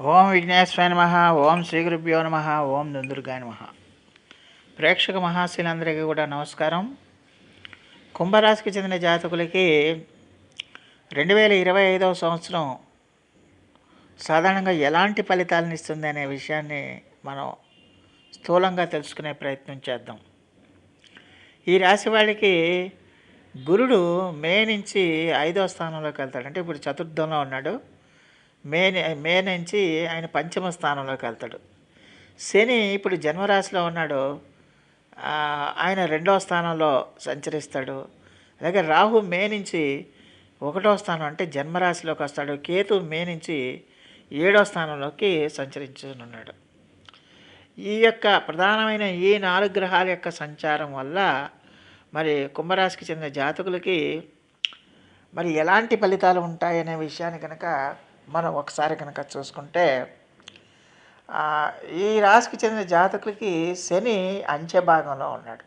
ఓం విఘ్నేశ్వర నమ ఓం శ్రీ గురుభ్యో నమ ఓం దుందుర్గా నమ. ప్రేక్షక మహాశీలందరికీ కూడా నమస్కారం. కుంభరాశికి చెందిన జాతకులకి రెండు వేల ఇరవై ఐదవ సంవత్సరం సాధారణంగా ఎలాంటి ఫలితాలను ఇస్తుంది అనే విషయాన్ని మనం స్థూలంగా తెలుసుకునే ప్రయత్నం చేద్దాం. ఈ రాశి వాళ్ళకి గురుడు మే నుంచి ఐదవ స్థానంలోకి వెళ్తాడు. అంటే ఇప్పుడు చతుర్థంలో ఉన్నాడు. మే మే నుంచి ఆయన పంచమ స్థానంలోకి వెళ్తాడు. శని ఇప్పుడు జన్మరాశిలో ఉన్నాడు. ఆయన రెండవ స్థానంలో సంచరిస్తాడు. అలాగే రాహు మే నుంచి ఒకటో స్థానం అంటే జన్మరాశిలోకి వస్తాడు. కేతు మే నుంచి ఏడో స్థానంలోకి సంచరించనున్నాడు. ఈ యొక్క ప్రధానమైన ఈ నాలుగు గ్రహాల యొక్క సంచారం వల్ల మరి కుంభరాశికి చెందిన జాతకులకి మరి ఎలాంటి ఫలితాలు ఉంటాయనే విషయాన్ని కనుక మనం ఒకసారి కనుక చూసుకుంటే ఈ రాశికి చెందిన జాతకులకి శని అంచె భాగంలో ఉన్నాడు.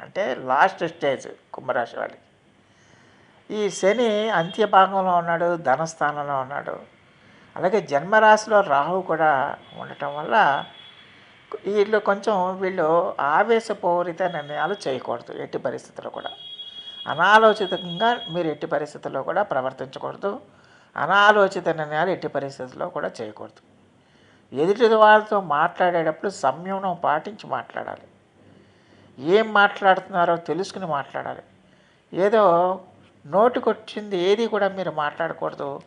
అంటే లాస్ట్ స్టేజ్ కుంభరాశి వాళ్ళకి. ఈ శని అంత్య భాగంలో ఉన్నాడు ధనస్థానంలో ఉన్నాడు. అలాగే జన్మరాశిలో రాహు కూడా ఉండటం వల్ల వీళ్ళు కొంచెం వీళ్ళు ఆవేశపూరిత నిర్ణయాలు చేయకూడదు ఎట్టి పరిస్థితుల్లో కూడా. అనాలోచితంగా మీరు ఎట్టి పరిస్థితుల్లో కూడా ప్రవర్తించకూడదు. అనాలోచిత నిర్ణయాలు ఎట్టి పరిస్థితుల్లో కూడా చేయకూడదు. ఎదుటి వాళ్ళతో మాట్లాడేటప్పుడు సంయమనం పాటించి మాట్లాడాలి. ఏం మాట్లాడుతున్నారో తెలుసుకుని మాట్లాడాలి. ఏదో నోటికొచ్చింది ఏది కూడా మీరు మాట్లాడకూడదు.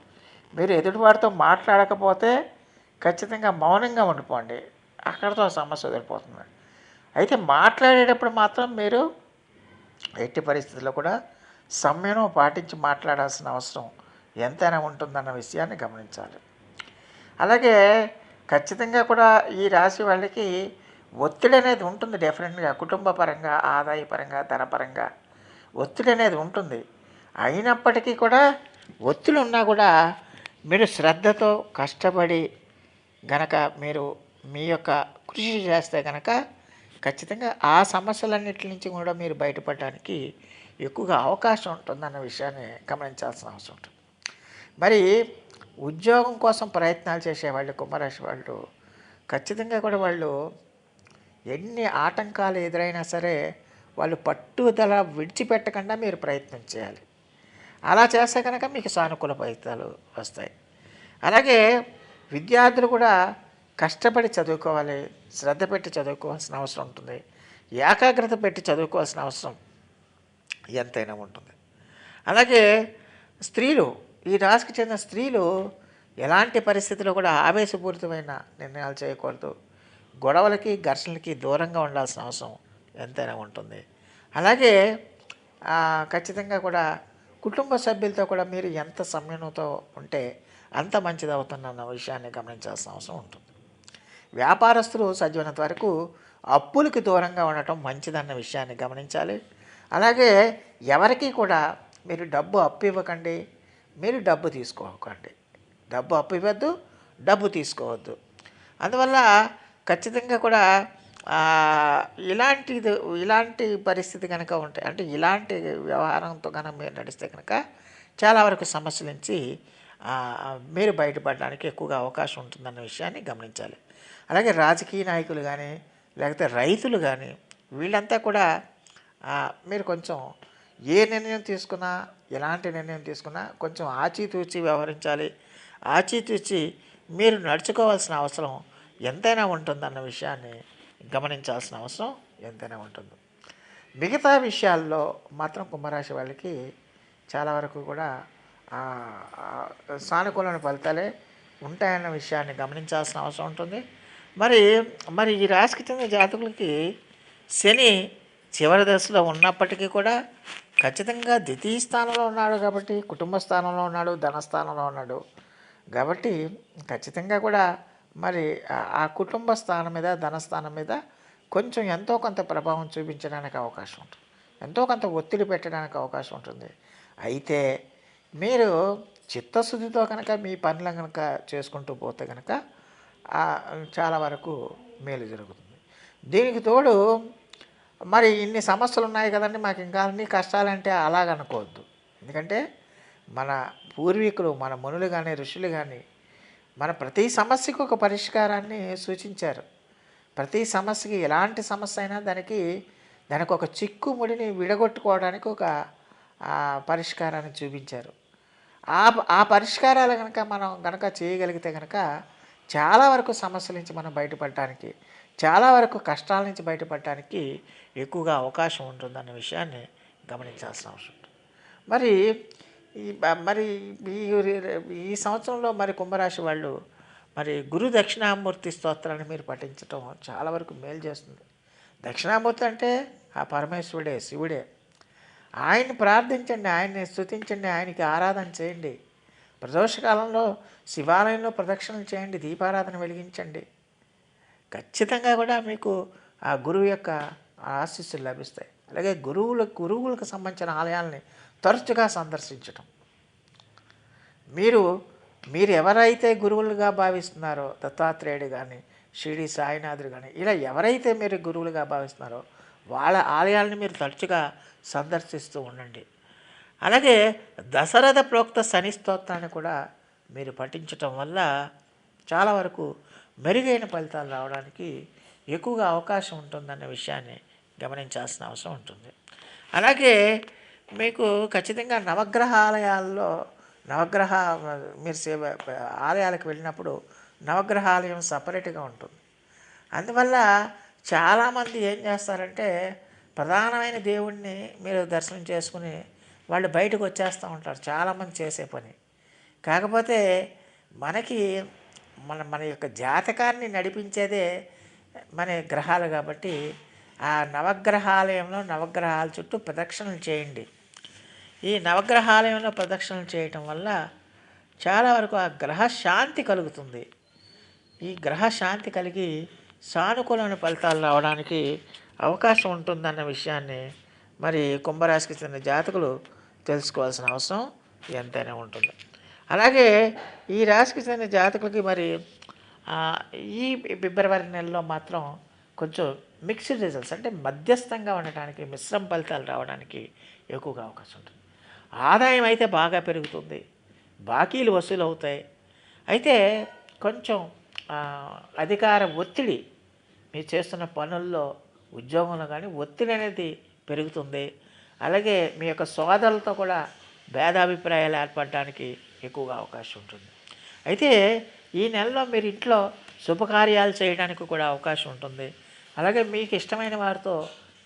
మీరు ఎదుటివారితో మాట్లాడకపోతే ఖచ్చితంగా మౌనంగా ఉండిపోండి. అక్కడితో సమస్య వదిలిపోతుంది. అయితే మాట్లాడేటప్పుడు మాత్రం మీరు ఎట్టి పరిస్థితుల్లో కూడా సంయమనం పాటించి మాట్లాడాల్సిన అవసరం ఎంతైనా ఉంటుందన్న విషయాన్ని గమనించాలి. అలాగే ఖచ్చితంగా కూడా ఈ రాశి వాళ్ళకి ఒత్తిడి అనేది ఉంటుంది డెఫినెట్గా. కుటుంబ పరంగా ఆదాయ పరంగా ధనపరంగా ఒత్తిడి అనేది ఉంటుంది. అయినప్పటికీ కూడా ఒత్తిడి ఉన్నా కూడా మీరు శ్రద్ధతో కష్టపడి గనక మీరు మీ యొక్క కృషి చేస్తే కనుక ఖచ్చితంగా ఆ సమస్యలన్నిటి నుంచి కూడా మీరు బయటపడడానికి ఎక్కువగా అవకాశం ఉంటుందన్న విషయాన్ని గమనించాల్సిన అవసరం ఉంటుంది. మరి ఉద్యోగం కోసం ప్రయత్నాలు చేసేవాళ్ళు కుంభరాశి వాళ్ళు ఖచ్చితంగా కూడా వాళ్ళు ఎన్ని ఆటంకాలు ఎదురైనా సరే వాళ్ళు పట్టుదల విడిచిపెట్టకుండా మీరు ప్రయత్నం చేయాలి. అలా చేస్తే కనుక మీకు సానుకూల ఫలితాలు వస్తాయి. అలాగే విద్యార్థులు కూడా కష్టపడి చదువుకోవాలి శ్రద్ధ పెట్టి చదువుకోవాల్సిన అవసరం ఉంటుంది. ఏకాగ్రత పెట్టి చదువుకోవాల్సిన అవసరం ఎంతైనా ఉంటుంది. అలాగే స్త్రీలు ఈ రాశికి చెందిన స్త్రీలు ఎలాంటి పరిస్థితిలో కూడా ఆవేశపూరితమైన నిర్ణయాలు చేయకూడదు. గొడవలకి ఘర్షణలకి దూరంగా ఉండాల్సిన అవసరం ఎంతైనా ఉంటుంది. అలాగే ఖచ్చితంగా కూడా కుటుంబ సభ్యులతో కూడా మీరు ఎంత సమయంతో ఉంటే అంత మంచిది అవుతుందన్న విషయాన్ని గమనించాల్సిన అవసరం ఉంటుంది. వ్యాపారస్తులు సజ్జనంత వరకు అప్పులకి దూరంగా ఉండటం మంచిదన్న విషయాన్ని గమనించాలి. అలాగే ఎవరికి కూడా మీరు డబ్బు అప్పు ఇవ్వకండి. మీరు డబ్బు తీసుకోకండి. డబ్బు అప్పు ఇవ్వద్దు డబ్బు తీసుకోవద్దు. అందువల్ల ఖచ్చితంగా కూడా ఇలాంటిది ఇలాంటి పరిస్థితి కనుక ఉంటే అంటే ఇలాంటి వ్యవహారంతో కనుక మీరు నడిస్తే కనుక చాలా వరకు సమస్యల నుంచి మీరు బయటపడడానికి ఎక్కువగా అవకాశం ఉంటుందన్న విషయాన్ని గమనించాలి. అలాగే రాజకీయ నాయకులు కానీ లేకపోతే రైతులు కానీ వీళ్ళంతా కూడా మీరు కొంచెం ఏ నిర్ణయం తీసుకున్నా ఎలాంటి నిర్ణయం తీసుకున్నా కొంచెం ఆచితూచి వ్యవహరించాలి. ఆచితూచి మీరు నడుచుకోవాల్సిన అవసరం ఎంతైనా ఉంటుందన్న విషయాన్ని గమనించాల్సిన అవసరం ఎంతైనా ఉంటుంది. మిగతా విషయాల్లో మాత్రం కుంభరాశి వాళ్ళకి చాలా వరకు కూడా సానుకూలమైన ఫలితాలే ఉంటాయన్న విషయాన్ని గమనించాల్సిన అవసరం ఉంటుంది. మరి మరి ఈ రాశికి చెందిన జాతకులకి శని చివరి దశలో ఉన్నప్పటికీ కూడా ఖచ్చితంగా ద్వితీయ స్థానంలో ఉన్నాడు కాబట్టి కుటుంబ స్థానంలో ఉన్నాడు ధనస్థానంలో ఉన్నాడు. కాబట్టి ఖచ్చితంగా కూడా మరి ఆ- కుటుంబ స్థానం మీద ధనస్థానం మీద కొంచెం ఎంతో కొంత ప్రభావం చూపించడానికి అవకాశం ఉంటుంది. ఎంతో కొంత ఒత్తిడి పెట్టడానికి అవకాశం ఉంటుంది. అయితే మీరు చిత్తశుద్ధితో కనుక మీ పనులు కనుక చేసుకుంటూ పోతే కనుక చాలా వరకు మేలు జరుగుతుంది. దీనికి తోడు మరి ఇన్ని సమస్యలు ఉన్నాయి కదండి మాకు ఇంకా అన్ని కష్టాలంటే అలాగనుకోవద్దు. ఎందుకంటే మన పూర్వీకులు మన మునులు కానీ ఋషులు కానీ మన ప్రతి సమస్యకు ఒక పరిష్కారాన్ని సూచించారు. ప్రతి సమస్యకి ఎలాంటి సమస్య అయినా దానికి దానికి ఒక చిక్కుముడిని విడగొట్టుకోవడానికి ఒక పరిష్కారాన్ని చూపించారు. ఆ ఆ పరిష్కారాలు కనుక మనం కనుక చేయగలిగితే కనుక చాలా వరకు సమస్యల నుంచి మనం బయటపడటానికి చాలా వరకు కష్టాల నుంచి బయటపడటానికి ఎక్కువగా అవకాశం ఉంటుందన్న విషయాన్ని గమనించాల్సిన అవసరం ఉంటుంది. మరి ఈ మరి ఈ ఈ సంవత్సరంలో మరి కుంభరాశి వాళ్ళు మరి గురు దక్షిణామూర్తి స్తోత్రాన్ని మీరు పఠించడం చాలా వరకు మేలు చేస్తుంది. దక్షిణామూర్తి అంటే ఆ పరమేశ్వరుడే శివుడే. ఆయన్ని ప్రార్థించండి ఆయన్ని స్తుతించండి ఆయనకి ఆరాధన చేయండి. ప్రదోషకాలంలో శివాలయంలో ప్రదక్షిణలు చేయండి దీపారాధన వెలిగించండి. ఖచ్చితంగా కూడా మీకు ఆ గురువు యొక్క ఆశీస్సులు లభిస్తాయి. అలాగే గురువుల గురువులకు సంబంధించిన ఆలయాల్ని తరచుగా సందర్శించటం. మీరు మీరు ఎవరైతే గురువులుగా భావిస్తున్నారో దత్తాత్రేయుడు కానీ షిరిడి సాయినాథుడు కానీ ఇలా ఎవరైతే మీరు గురువులుగా భావిస్తున్నారో వాళ్ళ ఆలయాలను మీరు తరచుగా సందర్శిస్తూ ఉండండి. అలాగే దశరథ ప్రోక్త శని స్తోత్రాన్ని కూడా మీరు పఠించటం వల్ల చాలా వరకు మెరుగైన ఫలితాలు రావడానికి ఎక్కువగా అవకాశం ఉంటుందన్న విషయాన్ని గమనించాల్సిన అవసరం ఉంటుంది. అలాగే మీకు ఖచ్చితంగా నవగ్రహాలయాల్లో నవగ్రహ మీరు సేవ ఆలయాలకు వెళ్ళినప్పుడు నవగ్రహాలయం సపరేట్గా ఉంటుంది. అందువల్ల చాలామంది ఏం చేస్తారంటే ప్రధానమైన దేవుణ్ణి మీరు దర్శనం చేసుకుని వాళ్ళు బయటకు వచ్చేస్తూ ఉంటారు చాలామంది చేసే పని. కాకపోతే మనకి మన మన యొక్క జాతకాన్ని నడిపించేదే మన గ్రహాలు కాబట్టి ఆ నవగ్రహాలయంలో నవగ్రహాల చుట్టూ ప్రదక్షిణలు చేయండి. ఈ నవగ్రహాలయంలో ప్రదక్షిణలు చేయటం వల్ల చాలా వరకు ఆ గ్రహ శాంతి కలుగుతుంది. ఈ గ్రహ శాంతి కలిగి సానుకూలమైన ఫలితాలు రావడానికి అవకాశం ఉంటుందన్న విషయాన్ని మరి కుంభరాశికి చెందిన జాతకులు తెలుసుకోవాల్సిన అవసరం ఎంతైనా ఉంటుంది. అలాగే ఈ రాశికి చెందిన జాతకులకి మరి ఈ ఫిబ్రవరి నెలలో మాత్రం కొంచెం మిక్స్డ్ రిజల్ట్స్ అంటే మధ్యస్థంగా ఉండటానికి మిశ్రమ ఫలితాలు రావడానికి ఎక్కువగా అవకాశం ఉంటుంది. ఆదాయం అయితే బాగా పెరుగుతుంది. బాకీలు వసూలు అవుతాయి. అయితే కొంచెం అధికార ఒత్తిడి మీరు చేస్తున్న పనుల్లో ఉద్యోగంలో కానీ ఒత్తిడి అనేది పెరుగుతుంది. అలాగే మీ యొక్క సోదరులతో కూడా భేదాభిప్రాయాలు ఏర్పడడానికి ఎక్కువగా అవకాశం ఉంటుంది. అయితే ఈ నెలలో మీరు ఇంట్లో శుభకార్యాలు చేయడానికి కూడా అవకాశం ఉంటుంది. అలాగే మీకు ఇష్టమైన వారితో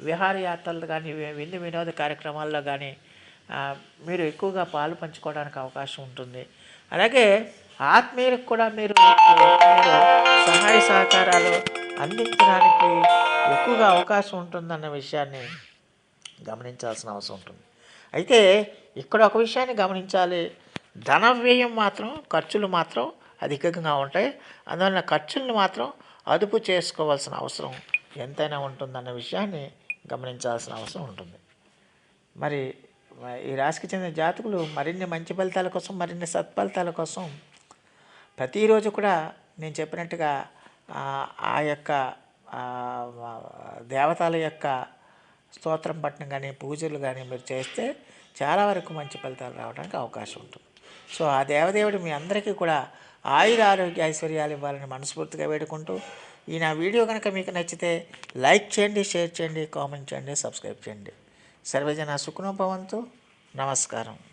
విహారయాత్రలు కానీ విందు వినోద కార్యక్రమాల్లో కానీ మీరు ఎక్కువగా పాలు పంచుకోవడానికి అవకాశం ఉంటుంది. అలాగే ఆత్మీయులకు కూడా మీరు మీరు సహాయ సహకారాలు అందించడానికి ఎక్కువగా అవకాశం ఉంటుందన్న విషయాన్ని గమనించాల్సిన అవసరం ఉంటుంది. అయితే ఇక్కడ ఒక విషయాన్ని గమనించాలి ధన వ్యయం మాత్రం ఖర్చులు మాత్రం అధికంగా ఉంటాయి. అందువలన ఖర్చులను మాత్రం అదుపు చేసుకోవాల్సిన అవసరం ఎంతైనా ఉంటుందన్న విషయాన్ని గమనించాల్సిన అవసరం ఉంటుంది. మరి ఈ రాశికి చెందిన జాతకులు మరిన్ని మంచి ఫలితాల కోసం మరిన్ని సత్ఫలితాల కోసం ప్రతిరోజు కూడా నేను చెప్పినట్టుగా ఆ, యొక్క దేవతల యొక్క స్తోత్రం పట్టణం కానీ పూజలు కానీ మీరు చేస్తే చాలా వరకు మంచి ఫలితాలు రావడానికి అవకాశం ఉంటుంది. సో ఆ దేవదేవుడు మీ అందరికీ కూడా ఆయుర ఆరోగ్య ఐశ్వర్యాలు ఇవ్వాలని మనస్ఫూర్తిగా వేడుకుంటూ ఈ నా వీడియో కనుక మీకు నచ్చితే లైక్ చేయండి షేర్ చేయండి కామెంట్ చేయండి సబ్స్క్రైబ్ చేయండి. సర్వజన సుఖనోభవంతు. నమస్కారం.